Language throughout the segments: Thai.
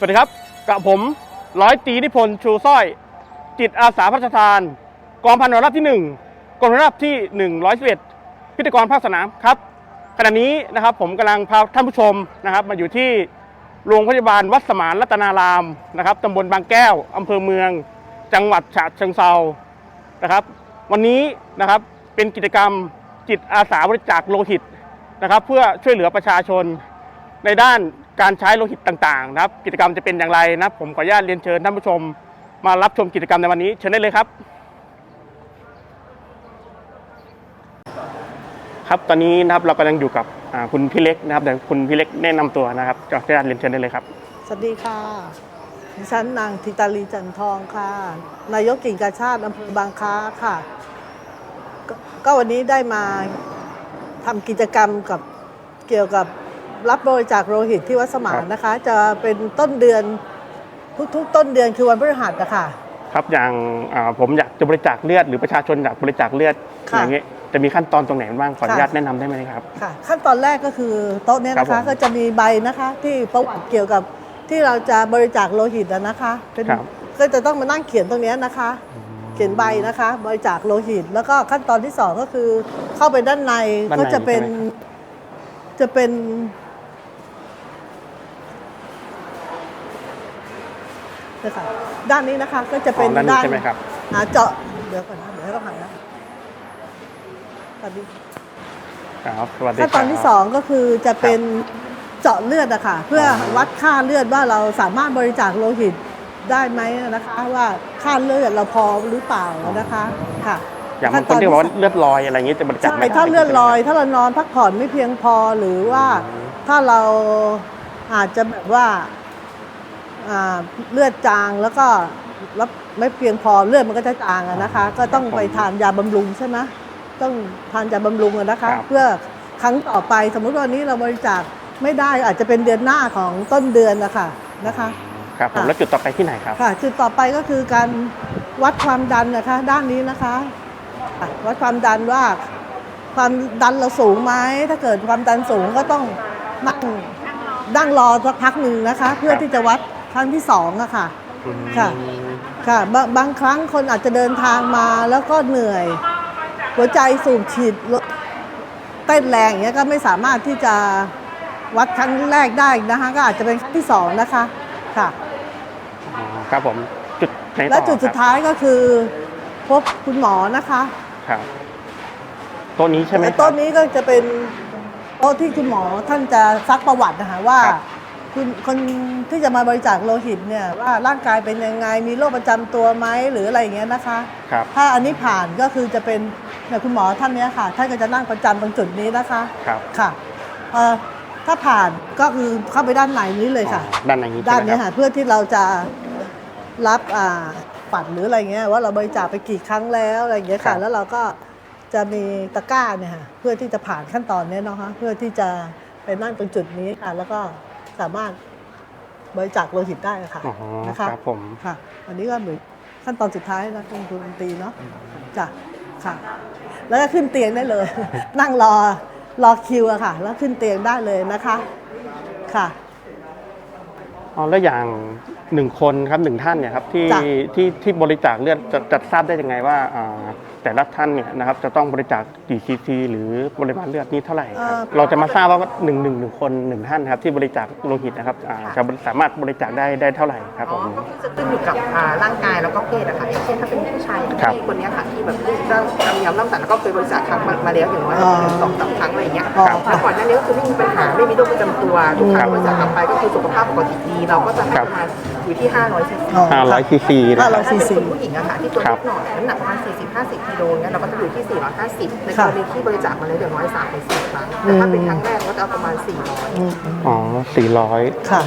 สวัสดีครับกับผมร้อยตีนิพนธ์ชูสร้อย จิตอาสาพระราชทาน กองพันรับที่ 1กองพันรับที่ 111 พิธีกรภาคสนามครับขณะนี้นะครับผมกำลังพาท่านผู้ชมนะครับ มาอยู่ที่โรงพยาบาลวัดสมานรัตนารามนะครับตำบลบางแก้วอำเภอเมือง จังหวัดฉะเชิงเซานะครับ วันนี้นะครับเป็นกิจกรรมจิตอาสาบริจาคโลหิตนะครับ เพื่อช่วยเหลือประชาชนในด้าน การใช้โลหิตต่างๆนะครับ กิจกรรมจะเป็นอย่างไรนะผมขออนุญาตเรียนเชิญท่านผู้ชม มารับชมกิจกรรมในวันนี้ เชิญได้เลยครับ ครับตอนนี้นะครับเรากำลังอยู่กับอ่าคุณพี่เล็กนะครับเดี๋ยวคุณพี่เล็กแนะนำตัวนะครับขออนุญาตเรียนเชิญได้เลยครับ สวัสดีค่ะ ดิฉันนางธิตาลีจันทองค่ะ นายกกิ่งกาชาติอำเภอบางค้าค่ะกก็วันนี้ได้มาทำกิจกรรมกับเกี่ยวกับ รับบริจาคโลหิตที่วัดสมานนะคะ จะเป็นต้นเดือนทุกๆ ต้นเดือนคือวันพฤหัสนะคะครับอย่างอ่าผมอยากจะบริจาคเลือดหรือประชาชนอยากบริจาคเลือดค่ะอย่างเงี้ยจะมีขั้นตอนตรงไหนบ้างขออนุญาตค่ะแนะนำได้ไหมครับ ค่ะ ขั้นตอนแรกก็คือโต๊ะเนี้ยครันะบผคะมก็จะมีใบนะคะที่ประวัติเกี่ยวกับที่เราจะบริจาคโลหิตอะนะคะเป็นครับ ก็จะต้องมานั่งเขียนตรงเนี้ยนะคะ เขียนใบนะคะ บริจาคโลหิต แล้วก็ขั้นตอนที่สองก็คือเข้าไปด้านในด้านในก็จะเป็น ใช่ไหมจะเป็น นะคะด้านนี้นะคะก็จะเป็นอ๋อด้านนี้ใช่ไหมครับ อ่าเจาะเดี๋ยวก่อนนะเดี๋ยวให้เขาหันนะสวัสดีครับสวัสดีขั้นตอนที่สองก็คือจะเป็นเจาะเลือดอะค่ะเพื่อวัดค่าเลือดว่าเราสามารถบริจาคโลหิตได้ไหมนะคะ ว่าค่าเลือดเราพอหรือเปล่านะคะค่ะ อย่างบางคนที่บอกว่าเลือดลอยอะไรอย่างเงี้ยจะบริจาคใช่ไม่ได้ถ้าเลือดลอย ถ้าเรานอนพักผ่อนไม่เพียงพอหรือว่าถ้าเราอาจจะแบบว่าอ่า เลือดจางแล้วก็รับไม่เพียงพอเลือดมันก็จะจางอะนะคะ ก็ต้องไปทานยาบำรุงใช่ไหมต้องทานยาบำรุงอะนะคะ เพื่อครั้งต่อไปสมมุติวันนี้เราบริจาคไม่ได้อาจจะเป็นเดือนหน้าของต้นเดือนนะคะนะคะครับผมค่ะแล้วจุดต่อไปที่ไหนครับค่ะจุดต่อไปก็คือการวัดความดันนะคะ ด้านนี้นะคะอะวัดความดันว่าความดันเราสูงไหมถ้าเกิดความดันสูงก็ต้องนั่งนั่งรอสักพักหนึ่งนะคะ เพื่อที่จะวัด ครั้งที่สองอะค่ะค่ะ ค่ะบางบางครั้งคนอาจจะเดินทางมาแล้วก็เหนื่อย หัวใจสูบฉีดเต้นแรงอย่างเงี้ยก็ไม่สามารถที่จะวัดครั้งแรกได้นะคะ ก็อาจจะเป็นครั้งที่สองนะคะค่ะ อ๋อครับผมจุดไหนต่อและจุดสุดครับท้ายก็คือ พบคุณหมอนะคะครับโต๊ะนี้ใช่ไหมคและรับ โต๊ะนี้ก็จะเป็นโต๊ะที่คุณหมอท่านจะซักประวัตินะคะว่า ครับ คุณคนที่จะมาบริจาคโลหิตเนี่ยว่าร่างกายเป็นยังไงมีโรคประจำตัวไหมหรืออะไรอย่างเงี้ยนะคะ ครับ ถ้าอันนี้ผ่านก็คือจะเป็นเนี่ยคุณหมอท่านเนี้ยค่ะท่านก็จะนั่งประจำตรงจุดนี้นะคะครับ ค่ะเอ่อถ้าผ่านก็คือเข้าไปด้านในนี้เลยค่ะอ๋อด้านในนี้ด้านใช่ไหมเนี้ยครับค่ะเพื่อที่เราจะรับอ่าปัดหรืออะไรเงี้ยว่าเราบริจาคไปกี่ครั้งแล้วอะไรอย่างเงี้ยครัค่ะ บ แล้วเราก็จะมีตะกร้าเนี่ยค่ะเพื่อที่จะผ่านขั้นตอนเนี้ยเนาะคะเพื่อที่จะไปนั่งตรงจุดนี้ค่ะแล้วก็ สามารถบริจาคโลหิตได้ค่ะอ๋อนะคะครับผมค่ะ อันนี้ก็เหมือนขั้นตอนสุดท้ายนะคุณครูดนตรีเนาะจ้ะค่ะ แล้วก็ขึ้นเตียงได้เลย นั่งรอรอคิวอะค่ะ แล้วขึ้นเตียงได้เลยนะคะค่ะอ๋อแล้วอย่างหนึ่งคนครับหนึ่งท่านเนี่ยครับที่จ้ะที่ที่บริจาคเลือดจะจะทราบได้ยังไงว่าอ่า แต่ละท่านเนี่ยนะครับจะต้องบริจาคกี่ซีซีหรือปริมาณเลือดนี้เท่าไหร่ครับ เราจะมาทราบว่าหนึ่งหนึ่งหนึ่งคนหนึ่งท่านครับที่บริจาคโลหิตนะครับอ่าจะสามารถบริจาคได้ได้เท่าไหร่ครับผม จะขึ้นอยู่กับอ่าร่างกายแล้วก็เพศอะค่ะอย่างเช่นถ้าเป็นผู้ชายอย่างครับที่คนเนี้ยค่ะที่แบบเริ่มจำยำร่ำสันแล้วก็เคยบริจาคครั้งมามาแล้วอย่างน้อยอ๋อหนึ่งสองสามครั้งอะไรอย่างเงี้ยอ๋อแต่ก่อนหน้านี้ก็คือไม่มีปัญหาไม่มีโรคประจำตัวทุกครั้ครังบบริจาคกลับไปก็คือสุขภาพปกติดีเราก็จะให้ครับประมาณ อยู่ที่ 500ซีซีอ๋อห้าร้อยซีซีนะห้าคร้รัอบยถ้าเป็นคุณผู้หญิงอะค่ะที่ตัวครัเล็บกหน่อยน้ำหนักประมาณ40-50กิโลเงี้ยเราก็จะอยู่ที่ 450 ในกค่ะรณีที่บริจาคมาแล้วอย่างน้อย3ใน4ครั้งแต่ถ้าเป็นครั้งแรกก็จะเอาประมาณ 400 อืมอ๋อสี่ร้อยค่ะ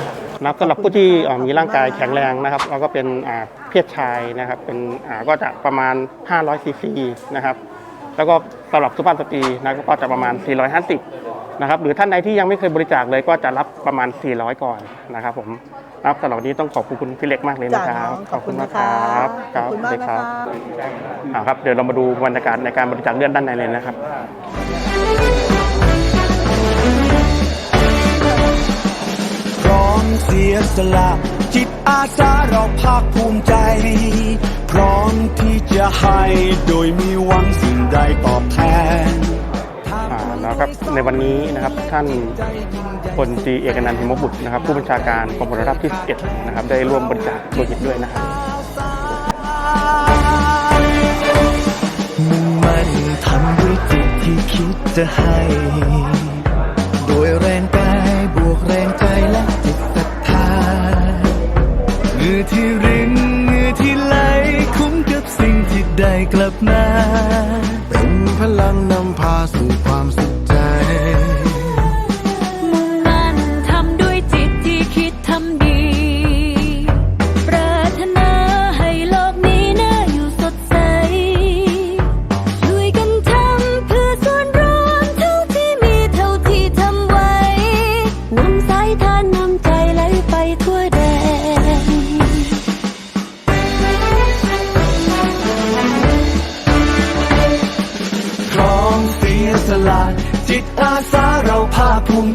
นับสำหรับผู้ที่เอ่อมีร่างกายแข็งแรงนะครับเราก็เป็นอ่าเพศชายนะครับเป็นอ่าก็จะประมาณ 500ซีซีนะครับแล้วก็สำหรับสุภาพสตรีนะก็จะประมาณ 450 นะครับหรือท่านใดที่ยังไม่เคยบริจาคเลยก็จะรับประมาณ 400 ก่อนนะครับผมครับสำหรับวันนี้ต้องขอบคุณคุณพี่เล็กมากเลยนะครับจ้ะน้องขอบคุณมากครับนะคะขอบคุณมากรับนะคะอ่าครับเดี๋ยวเรามาดูบรรยากาศในการบริจาคเลือดด้านในเลยนะครับพร้อมเสียสละจิตอาสาเราภาคภูมิใจ พร้อมที่จะให้โดยมีหวังสิ่งใดตอบแทนอ่า นะครับในวันนี้นะครับท่านพลตรีเอกนันท์หิมบุตรนะครับ ผู้บัญชาการกองพลรับที่11นะครับ ได้ร่วมบริจาคโลหิตด้วยนะครับมุ่งมั่นทำด้วยจิตที่คิดจะให้ โดยแรงกายบวกแรงใจและจิตศรัทธาเหงื่อที่รินเหงื่อที่ไหลคุ้มกับสิ่งที่ได้กลับมา เป็นพลัง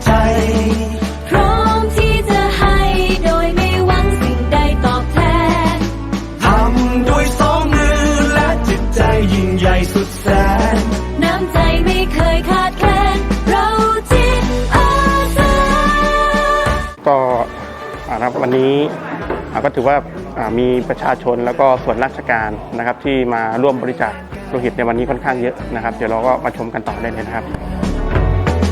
ใจ พร้อมที่จะให้โดยไม่หวังสิ่งใดตอบแทน ทำด้วยสองมือและจิตใจยิ่งใหญ่สุดแสน น้ำใจไม่เคยขาดแคลนเราจิตอาสาก็อ่านะครับวันนี้อ่าก็ถือว่าอ่ามีประชาชนแล้วก็ส่วนราชการนะครับที่มาร่วมบริจาคโลหิตในวันนี้ค่อนข้างเยอะนะครับ เดี๋ยวเราก็มาชมกันต่อได้เลยนะครับ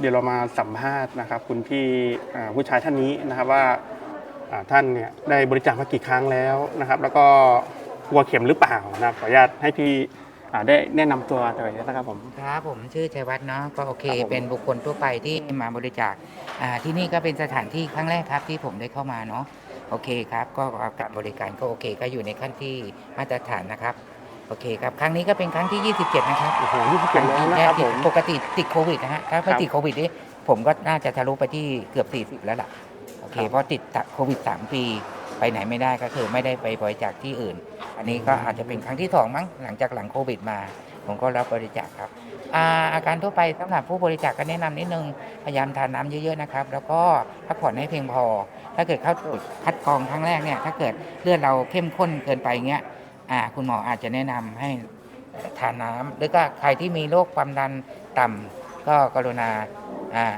เดี๋ยวเรามาสัมภาษณ์นะครับ คุณพี่อ่าผู้ชายท่านนี้นะครับว่าอ่าท่านเนี่ยได้บริจาคมากี่ครั้งแล้วนะครับ แล้วก็กลัวเข็มหรือเปล่านะครับขออนุญาตให้พี่อ่าได้แนะนำตัวหน่อยนะครับผมครับผมชื่อชัยวัฒน์เนาะก็โอเคครับผมเป็นบุคคลทั่วไปที่มาบริจาคอ่าที่นี่ก็เป็นสถานที่ครั้งแรกครับที่ผมได้เข้ามาเนาะโอเคครับ ก็การบริการก็โอเค ก็อยู่ในขั้นที่มาตรฐานนะครับ โอเคครับครั้งนี้ก็เป็นครั้งที่ 27 นะครับโอ้โหยี่สิบเจ็ดแล้วนะครับผม ปกติติดโควิดนะฮะถ้าครัไม่บติดโควิดนี่ผมก็น่าจะทะลุไปที่เกือบ 40 แล้วล่ะโอเคครับ เพราะติดโควิด 3 ปีไปไหนไม่ได้ก็คือไม่ได้ไปบริจาคที่อื่น อันนี้ก็อาจจะเป็นครั้งที่สองมั้งหลังจากหลังโควิดมา ผมก็รับบริจาคครับอาอาการทั่วไปสำหรับผู้บริจาคก็แนะนำนิดนึงพยายามทานน้ำเยอะๆนะครับแล้วก็พักผ่อนให้เพียงพอ ถ้าเกิดเข้าตรวจคัดกรองครั้งแรกเนี่ยถ้าเกิดเลือดเราเข้มข้นเกินไปเงี้ย อ่าคุณหมออาจจะแนะนำให้ทานน้ำหรือก็ใครที่มีโรคความดันต่ำก็กรุณาอ่า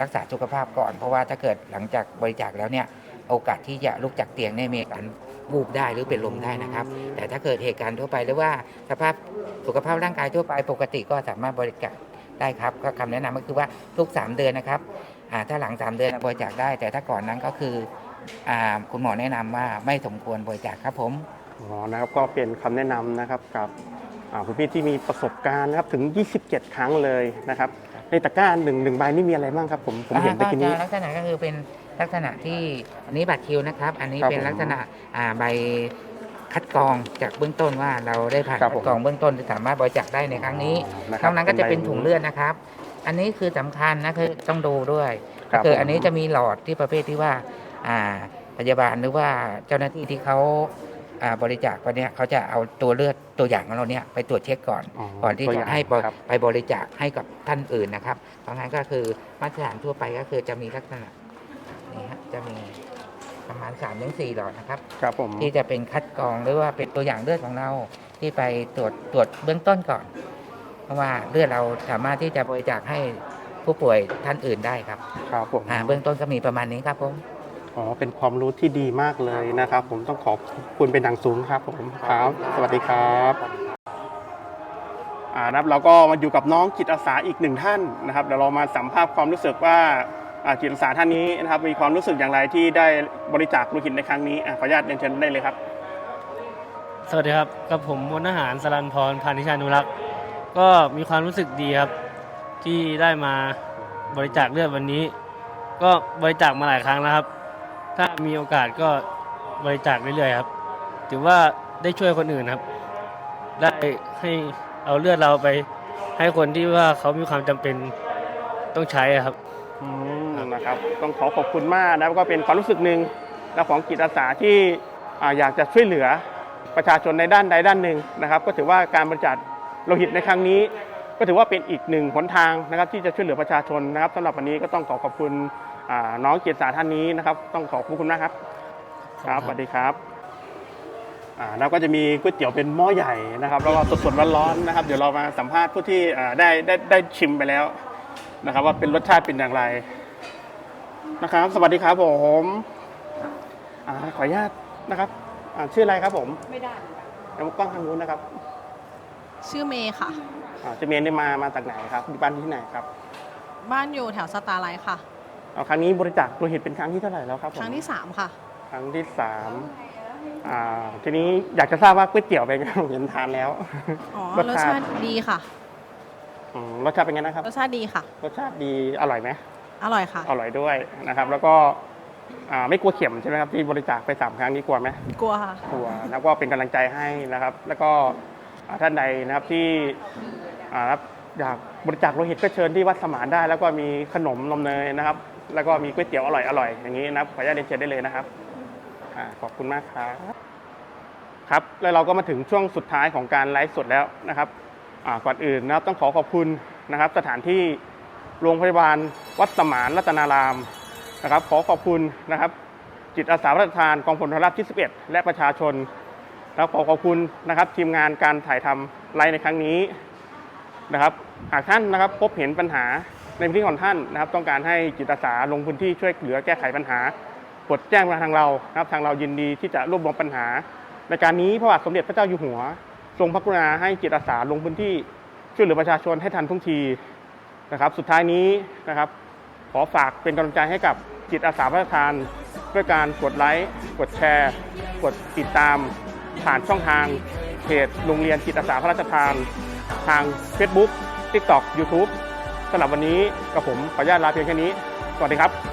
รักษาสุขภาพก่อน เพราะว่าถ้าเกิดหลังจากบริจาคแล้วเนี่ยโอกาสที่จะลุกจากเตียงเนี่ยมีการวูบได้หรือเป็นลมได้นะครับ แต่ถ้าเกิดเหตุการณ์ทั่วไปหรือว่าสภาพสุขภาพร่างกายทั่วไปปกติก็สามารถบริจาคได้ครับก็คำแนะนำก็คือว่าทุก 3 เดือนนะครับถ้าหลัง 3 เดือนบริจาคได้ แต่ถ้าก่อนนั้นก็คืออคุณหมอแนะนำว่าไม่สมควรบริจาคครับผม อ๋อนะครับก็เป็นคำแนะนำนะครับกับอ่าคุณพี่ที่มีประสบการณ์นะครับถึง 27 ครั้งเลยนะครับ ในตะกร้าหนึ่งหนึ่งใบนี่มีอะไรบ้างครับผมผมเห็นตะอ่ากี้นี้จะลักษณะก็คือเป็นลักษณะที่อันนี้บัตรคิวนะครับ อันนี้ครับเป็นผมลักษณะอ่าใบคัดกรองจากเบื้องต้นว่าเราได้ผ่านครับคัผดมกรองเบื้องต้นที่สามารถบริจาคได้ในครั้งนี้นะคนรัอบกนั้นก็จะเป็นใบถุงเลือดนะครับ อันนี้คือสำคัญนะคือต้องดูด้วยครัก็บคือผมอันนี้จะมีหลอดที่ประเภทที่ว่าอ่าพยาบาลหรือว่าเจ้าหน้าที่ที่เขาอ่า บริจาคไปเนี่ยเขาจะเอาตัวเลือดตัวอย่างของเราเนี่ยไปตรวจเช็คก่อน อ๋อก่อนที่ตัวอจะย่างให้บริครับ ไปบริจาคให้กับท่านอื่นนะครับเพราะงั้นก็คือมาตรฐานทั่วไปก็คือจะมีลักษณะนี่ฮะจะมีประมาณ3ามถึงสี่หลอดนะครับ ครับผม ที่จะเป็นคัดกรองหรือว่าเป็นตัวอย่างเลือดของเราที่ไปตรวจตรวจเบื้องต้นก่อน เพราะว่าเลือดเราสามารถที่จะบริจาคให้ผู้ป่วยท่านอื่นได้ครับครับผม อ่าเบื้องต้นก็มีประมาณนี้ครับผม อ๋อเป็นความรู้ที่ดีมากเลยนะครับ ผมต้องขอบคุณเป็นอย่างสูงครับผมครับ สวัสดีครับอ่านะครับเราก็มาอยู่กับน้องจิตอาสาอีกหนึ่งท่านนะครับเดี๋ยวเรามาสัมภาษณ์ความรู้สึกว่าอ่าจิตอาสาท่านนี้นะครับมีความรู้สึกอย่างไรที่ได้บริจาคโลหิตในครั้งนี้อะขออนุญาตเรียนเชิญได้เลยครับ สวัสดีครับกับผมพลทหารสรันพรพานิชานุรักษ์ก็มีความรู้สึกดีครับ ที่ได้มาบริจาคเลือดวันนี้ ก็บริจาคมาหลายครั้งแล้วครับ ถ้ามีโอกาสก็บริจาคเรื่อยๆครับ ถือว่าได้ช่วยคนอื่นครับ ได้ให้เอาเลือดเราไป ให้คนที่ว่าเขามีความจำเป็นต้องใช้อะครับ อืมนะครับต้องขอขอบคุณมากนะครับก็เป็นความรู้สึกหนึ่งนะของจิตอาสาที่อ่าอยากจะช่วยเหลือประชาชนในด้านใดด้านหนึ่งนะครับ ก็ถือว่าการบริจาคโลหิตในครั้งนี้ ก็ถือว่าเป็นอีกหนึ่งหนทางนะครับที่จะช่วยเหลือประชาชนนะครับสำหรับวันนี้ก็ต้องขอขอบคุณ น้องจิตอาสาท่านนี้นะครับ ต้องขอบคุณมากครับ ครับสวัสดีครับอ่าแล้วก็จะมีก๋วยเตี๋ยวเป็นหม้อใหญ่นะครับแล้วก็สดๆร้อนๆนะครับ เดี๋ยวเรามาสัมภาษณ์ผู้ที่อ่าได้ได้ได้ชิมไปแล้วนะครับ ว่าเป็นรสชาติเป็นอย่างไรนะครับ สวัสดีครับผมอาขออนุญาตนะครับอ่าชื่ออะไรครับผมไม่ได้แล้วกล้องทางนู้นนะครับ ชื่อเมย์ค่ะอ่าเจะเมียนได้มามาจากไหนครับอยู่บ้านที่ไหนครับ บ้านอยู่แถวสตาร์ไลท์ค่ะ เอาครั้งนี้บริจาคโลหิตเป็นครั้งที่เท่าไหร่แล้วครับผมครั้งที่3ค่ะ ครั้งที่สามอ่าทีนี้อยากจะทราบว่าก๋วยเตี๋ยวเป็นไงผมเห็นทานแล้ว อ๋อรสรสชาชาติ ติดีค่ะ อืมรสชาติเป็นไงนะครับ รสชาติดีค่ะ รสชาติดีอร่อยไหมอร่อยค่ะ อร่อยด้วยนะครับ แล้วก็อ่าไม่กลัวเข็มใช่ไหมครับที่บริจาคไปสามครั้งนี้กลัวไหม กลัวค่ะ ครัวแล้วก็เป็นกำลังใจให้นะครับ แล้วก็อ่าท่านใดนะครับที่อ่ารับอยากบริจาคโลหิตก็เชิญที่วัดสมานได้ แล้วก็มีขนมนมเนยนะครับ แล้วก็มีก๋วยเตี๋ยวอร่อยอร่อยอย่างนี้นะครับขออนุญาตเรียนเชิญได้เลยนะครับอาขอบคุณมากครับครับแล้วเราก็มาถึงช่วงสุดท้ายของการไลฟ์สดแล้วนะครับอ่าก่อนอื่นนะครับต้องขอขอบคุณนะครับ สถานที่โรงพยาบาลวัดสมานรัตนารามนะครับ ขอขอบคุณนะครับ จิตอาสาพระราชทานกองพลทหารราบที่ 11 และประชาชน แล้วขอขอบคุณนะครับ ทีมงานการถ่ายทำไลฟ์ในครั้งนี้นะครับ หากท่านนะครับพบเห็นปัญหา ในพื้นที่ของท่านนะครับ ต้องการให้จิตอาสาลงพื้นที่ช่วยเหลือแก้ไขปัญหากดแจ้งมาทางเรานะครับ ทางเรายินดีที่จะรวบรวมปัญหา ในการนี้พระบาทสมเด็จพระเจ้าอยู่หัว ทรงพระกรุณาให้จิตอาสาลงพื้นที่ช่วยเหลือประชาชนให้ทันท่วงทีนะครับ สุดท้ายนี้นะครับ ขอฝากเป็นกำลังใจให้กับจิตอาสาพระราชทาน ด้วยการกดไลค์กดแชร์ กดติดตาม ผ่านช่องทางเพจโรงเรียนจิตอาสาพระราชทาน ทาง Facebook TikTok YouTube สำหรับวันนี้กับผมขออนุญาตลาเพียงแค่นี้ สวัสดีครับ